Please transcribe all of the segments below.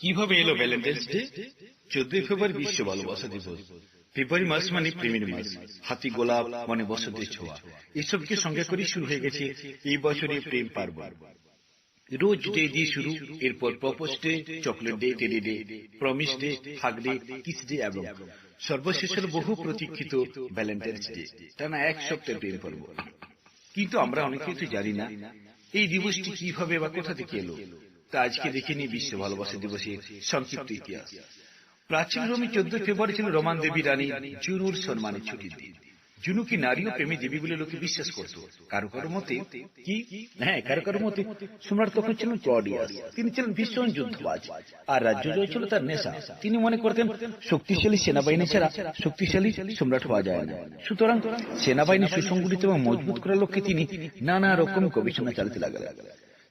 কীভাবে এলো Valentine's day চোদ্দই ফেব্রুয়ারি বিশ্ব ভালোবাসা দিবস। ফেব্রুয়ারি মাস মানে প্রেমের মাস। হাতি গোলাপ মানে বসন্তের ছোঁয়া। এসবকে সঙ্গে করে শুরু হয়ে গেছে এই বছরের প্রেম পার্বণ রোজ ডে দিয়ে শুরু, এরপর propose day, chocolate day, teddy day, promise day, hug day, kiss day এবং সর্বশেষ হল বহু প্রতীক্ষিত ভ্যালেন্টাইন্স ডে টানা এক সপ্তাহ প্রেম পর্ব। কিন্তু আমরা অনেক কিছু জানি না, এই দিবসটি কীভাবে বা কোথা থেকে এলো? তা আজকে দেখে নিই বিশ্ব ভালোবাসা দিবসের সংক্ষিপ্ত ইতিহাস। প্রাচীন রোমে চোদ্দ ফেব্রুয়ারি ছিল রোমান দেবী রানী জুনুর সম্মানের ছুটির দিন। জুনু কি নারী ও প্রেমী দেবী বলে লোকে বিশ্বাস করত। কারও কারও মতে কি হ্যাঁ কারও কারও মতে সম্রাট তখন ছিলেন ক্লডিয়াস। তিনি ছিলেন ভীষণ যুদ্ধবাজ। আর রাজ্য জয় ছিল তার নেশা। তিনি মনে করতেন শক্তিশালী সেনাবাহিনী ছাড়া শক্তিশালী সম্রাট হওয়া যায় না। সুতরাং সেনাবাহিনী সুসংগঠিত এবং মজবুত করার লক্ষ্যে তিনি নানা রকম গবেষণা চালাতে লাগলেন।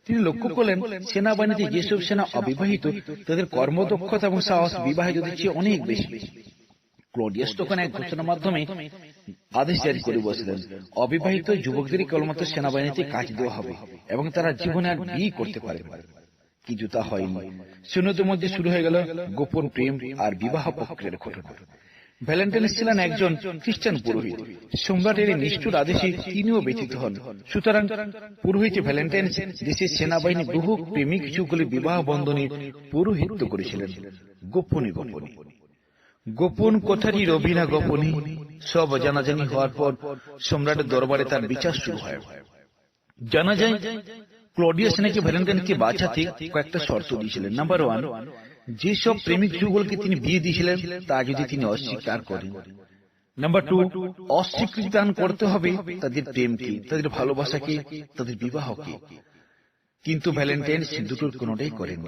তিনি লক্ষ্য করলেন সেনাবাহিনীতে যেসব সেনা অবিবাহিত, তাদের কর্মদক্ষতা এবং সাহস বিবাহিতদের চেয়ে অনেক বেশি। ক্লোডিয়াস তখন এক ঘোষণার মাধ্যমে আদেশ জারি করে বসলেন, অবিবাহিত যুবকদের কেবলমাত্র সেনাবাহিনীতে কাজ দেওয়া হবে এবং তারা জীবনে আর বিয়ে করতে পারে কিন্তু তা হয়নি। সৈন্যদের মধ্যে শুরু হয়ে গেল গোপন প্রেম আর বিবাহ প্রক্রিয়ার ঘটনা। ভ্যালেন্টাইন্স ছিলেন একজন খ্রিস্টান পুরোহিত। সম্রাটের এই নিষ্ঠুর আদেশে তিনিও ব্যতীত হন। সুতরাং পুরোহিত ভ্যালেন্টাইন্স দেশের সেনাবাহিনী বহু প্রেমিক যুগলে বিবাহ বন্ধনে পুরোহিত্য করেছিলেন। গোপনে গোপনে। গোপন কোঠারির রবিনা গোপনে সব জানাজানি হওয়ার পর সম্রাটের দরবারে তার বিচার শুরু হয়। জানা যায়, ক্লডিয়াস নাকি ভ্যালেন্টাইনকে বাঁচাতে কয়েকটা শর্ত দিয়েছিলেন। নাম্বার ওয়ান যেসব প্রেমিক যুগলকে তিনি বিয়ে দিয়েছিলেন তা যদি তিনি অস্বীকার করেন। নাম্বার টু অস্বীকৃতি দান করতে হবে তাদের প্রেমকে তাদের ভালোবাসাকে তাদের বিবাহকে। কিন্তু ভ্যালেন্টাইন্স দুটোর কোনোটাই করেন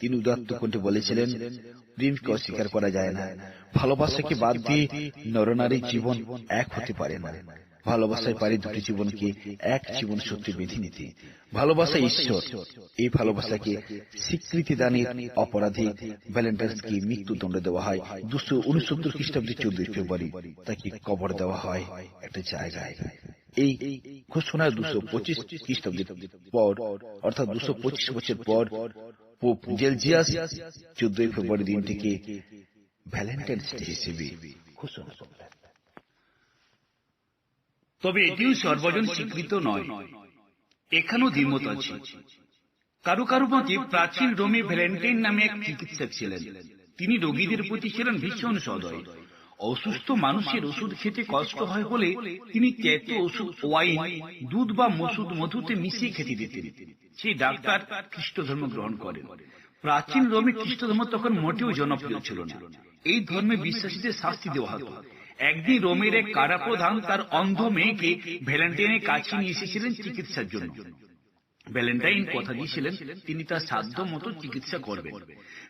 তিনি উদাত্ত কণ্ঠে বলেছিলেন প্রেমকে অস্বীকার করা যায় না। ভালোবাসাকে বাদ দিয়ে নরনারীর জীবন এক হতে পারে না। ভালোবাসায় পারে দুটি জীবনকে এক জীবন সত্যি বেঁধে নিতে। ভালোবাসা ঈশ্বর। এই ভালোবাসাকে স্বীকৃতি দানের অপরাধে ভ্যালেন্টাইন্সকে মৃত্যুদণ্ড দেওয়া হয়। দুশো উনসত্তর খ্রিস্টাব্দে চোদ্দই ফেব্রুয়ারি তাকে কবর দেওয়া হয় একটা জায়গায়। এই ঘোষণা দুশো পঁচিশ খ্রিস্টাব্দের পর অর্থাৎ দুশো পঁচিশ বছর পর পোপ জেলজিয়াস চোদ্দই ফেব্রুয়ারি দিনটিকে ভ্যালেন্টাইন্স ডে হিসেবে ঘোষণা করলেন তবে এটিও সর্বজন স্বীকৃত নয়। এখানেও দ্বিমত আছে। কারও কারও মতে প্রাচীন রোমে ভ্যালেন্টাইন নামে এক চিকিৎসক ছিলেন। তিনি রোগীদের প্রতি ছিলেন ভীষণ সদয়। অসুস্থ মানুষের ওষুধ খেতে কষ্ট হয় বলে তিনি তেতো ওষুধ ওয়াইন দুধ বা মসুদ মধুতে মিশিয়ে খেতে দিতেন। সেই ডাক্তার খ্রিস্ট ধর্ম গ্রহণ করেন। প্রাচীন রোমে খ্রিস্ট ধর্ম তখন মোটেও জনপ্রিয় ছিল না। এই ধর্মে বিশ্বাসীদের শাস্তি দেওয়া হতো। একদিন রোমের এক কারাপ্রধান তার অন্ধ মেয়েকে ভ্যালেন্টাইনের কাছে নিয়ে এসেছিলেন চিকিৎসার জন্য। ভ্যালেন্টাইন কথা দিয়েছিলেন তিনি তার সাধ্য মতো চিকিৎসা করবেন।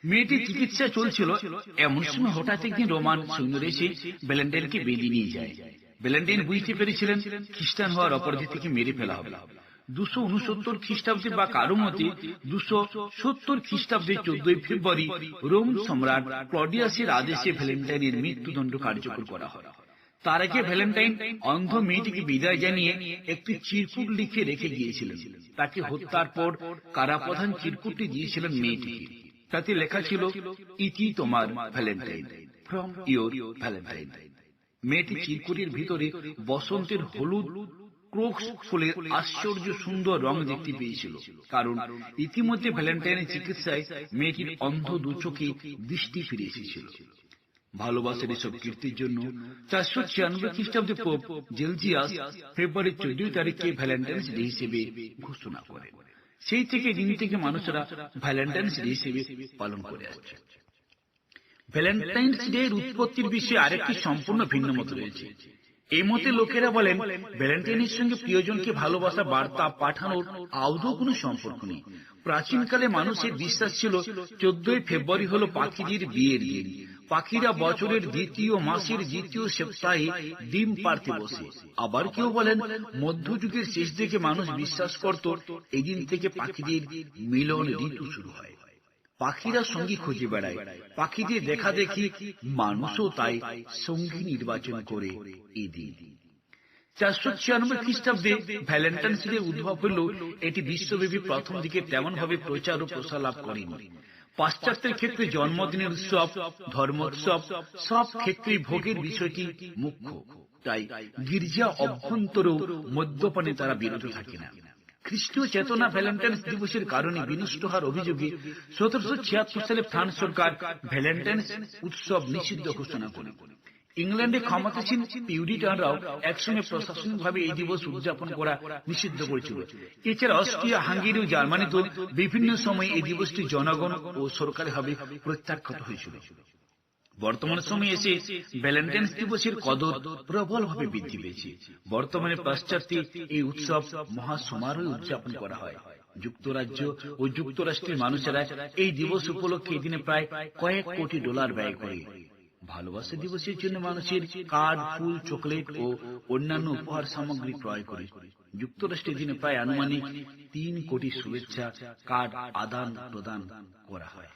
মেয়েটির চিকিৎসা চলছিল এমন সময় হঠাৎ একদিন রোমান সৈন্যরা এসে ভ্যালেন্টাইনকে বেঁধে নিয়ে যায়। ভ্যালেন্টাইন বুঝতে পেরেছিলেন খ্রিস্টান হওয়ার অপরাধী থেকে মেরে ফেলা হবে। দুশো উনসত্তর খ্রিস্টাব্দে বা কারও মতে দুশো সত্তর খ্রিস্টাব্দে চোদ্দই ফেব্রুয়ারি রোম সম্রাট ক্লডিয়াসের আদেশে ভ্যালেন্টাইনের মৃত্যুদণ্ড কার্যকর করা হয়। তার আগে ভ্যালেন্টাইন অন্ধ মেয়েটিকে বিদায় জানিয়ে একটি চিরকুট লিখে রেখে গিয়েছিলেন। তাকে হত্যার পর কারাপ্রধান চিরকুটটি দিয়েছিলেন মেয়েটিকে। তাতে লেখা ছিল, ইতি তোমার ভ্যালেন্টাইন, ফ্রম ইয়োর ভ্যালেন্টাইন। মেয়েটি চিরকুটির ভিতরে বসন্তের হলুদ ক্রোক্স ফুলের আশ্চর্য সুন্দর রং দেখতে পেয়েছিল, কারণ ইতিমধ্যে ভ্যালেন্টাইনের চিকিৎসায় মেয়েটির অন্ধ দু চোখে দৃষ্টি ফিরে এসেছিল। ভালোবাসার এসব কীর্তির জন্য চারশো ছিয়ানব্বই খ্রিস্টাব্দে পোপ জেলজিয়াস ফেব্রুয়ারি চোদ্দই তারিখে ভ্যালেন্টাইন্স ডে হিসেবে ঘোষণা করেন। সেই থেকে দিন থেকে মানুষেরা ভ্যালেন্টাইন্স ডে হিসেবে পালন করে আসছে। ভ্যালেন্টাইন্স ডে এর উৎপত্তির বিষয়ে আরেকটি সম্পূর্ণ ভিন্ন মত রয়েছে। এই মতে লোকেরা বলেন, ভ্যালেন্টাইনের সঙ্গে প্রিয়জনকে ভালোবাসা, বার্তা পাঠানোর আদৌ কোনো সম্পর্ক নেই। প্রাচীনকালে মানুষের বিশ্বাস ছিল, চোদ্দই ফেব্রুয়ারি হলো পাখিদের বিয়ের দিন। পাখিরা বছরের দ্বিতীয় মাসের দ্বিতীয় সপ্তাহে ডিম পারতে বসে। আবার কেউ বলেন, মধ্যযুগের শেষ দিকে মানুষ বিশ্বাস করত, এদিন থেকে পাখিদের মিলন ঋতু শুরু হয়। পাখিরা সঙ্গী খুঁজে বেড়ায়। পাখিদের দেখা দেখি মানুষও তাই সঙ্গী নির্বাচন করে এদিন। চারশো ছিয়ানব্বই খ্রিস্টাব্দে ভ্যালেন্টাইন্স ডে উদ্ভব হলেও এটি বিশ্বব্যাপী প্রথম দিকে তেমন ভাবে প্রচার ও প্রসার লাভ করেনি। পাশ্চাত্যের ক্ষেত্রে জন্মদিনের উৎসব, ধর্মোৎসব, সব ক্ষেত্রে ভোগের বিষয়টি মুখ্য। তাই গির্জা অভ্যন্তরেও মদ্যপানে তারা বিরত থাকে না। খ্রিস্টীয় চেতনা ভ্যালেন্টাইন্স দিবসের কারণে বিনষ্ট হওয়ার অভিযোগে সতেরোশো ছিয়াত্তর সালে ফ্রান্স সরকার ভ্যালেন্টাইন্স উৎসব নিষিদ্ধ ঘোষণা করে। ইংল্যান্ডে ক্ষমতাসীন পিউরিটানরাও একসঙ্গে প্রশাসনিকভাবে এই দিবস উদযাপন করা নিষিদ্ধ করেছিল। এছাড়া অস্ট্রিয়া হাঙ্গেরি ও জার্মানিতেও বিভিন্ন সময়ে এই দিবসটি জনগণ ও সরকারিভাবে প্রত্যাখ্যাত হয়েছিল। বর্তমান সময়ে এসে ভ্যালেন্টাইন্স দিবসের কদর প্রবলভাবে বৃদ্ধি পেয়েছে। বর্তমানে পাশ্চাত্যে এই উৎসব মহা সমারোহে উদযাপন করা হয়। যুক্তরাজ্য ও যুক্তরাষ্ট্রের মানুষেরা এই দিবস উপলক্ষে এদিনে প্রায় কয়েক কোটি ডলার ব্যয় করে। ভালোবাসা দিবসের জন্য মানুষের কার্ড, ফুল, চকলেট ও অন্যান্য উপহার সামগ্রী ক্রয় করে। যুক্তরাষ্ট্রের দিনে প্রায় আনুমানিক তিন কোটি শুভেচ্ছা, কার্ড আদান প্রদান করা হয়।